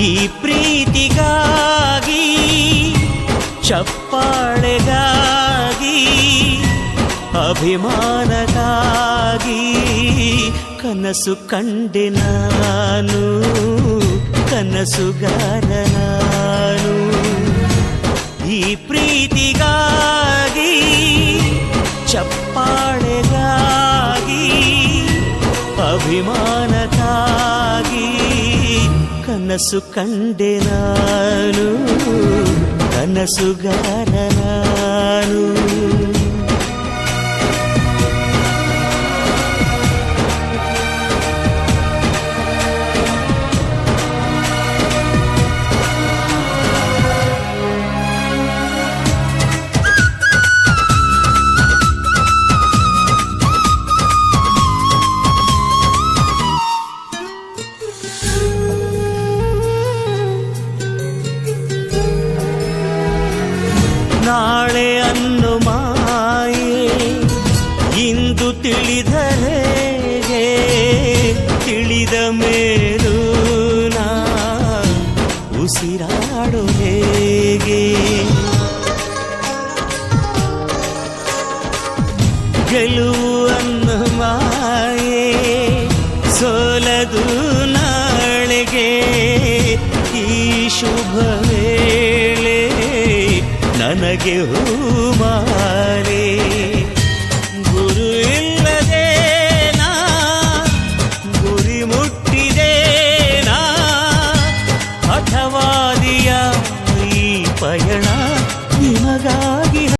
ಈ ಪ್ರೀತಿಗಾಗಿ ಚಪ್ಪಾಳೆಗಾಗಿ ಅಭಿಮಾನಗಾಗಿ ಕನಸು ಕಂಡೆ ನಾನು ಕನಸುಗಾರ ನಾನು ಈ ಪ್ರೀತಿಗಾಗಿ ಚಪ್ಪಾಳೆಗಾಗಿ ಅಭಿಮಾನಕ್ಕಾಗಿ కనసు కండెరాను కనసుగా ನಾಳೆ ಅನ್ನು ಮಾಯೆ ಇಂದು ತಿಳಿದರೇಗೆ ತಿಳಿದ ಮೇಲೂ ನಾ ಉಸಿರಾಡು ಹೇಗೆ ಗೆಲುವನ್ನು ಮಾಯೆ ಸೋಲದು ನನಗೆ ಹೂಮಾಲೆ ಗುರು ಇಲ್ಲದೆ ನಾ ಗುರಿ ಮುಟ್ಟಿದೆ ನಾ ಹಠವಾದಿಯ ಈ ಪಯಣ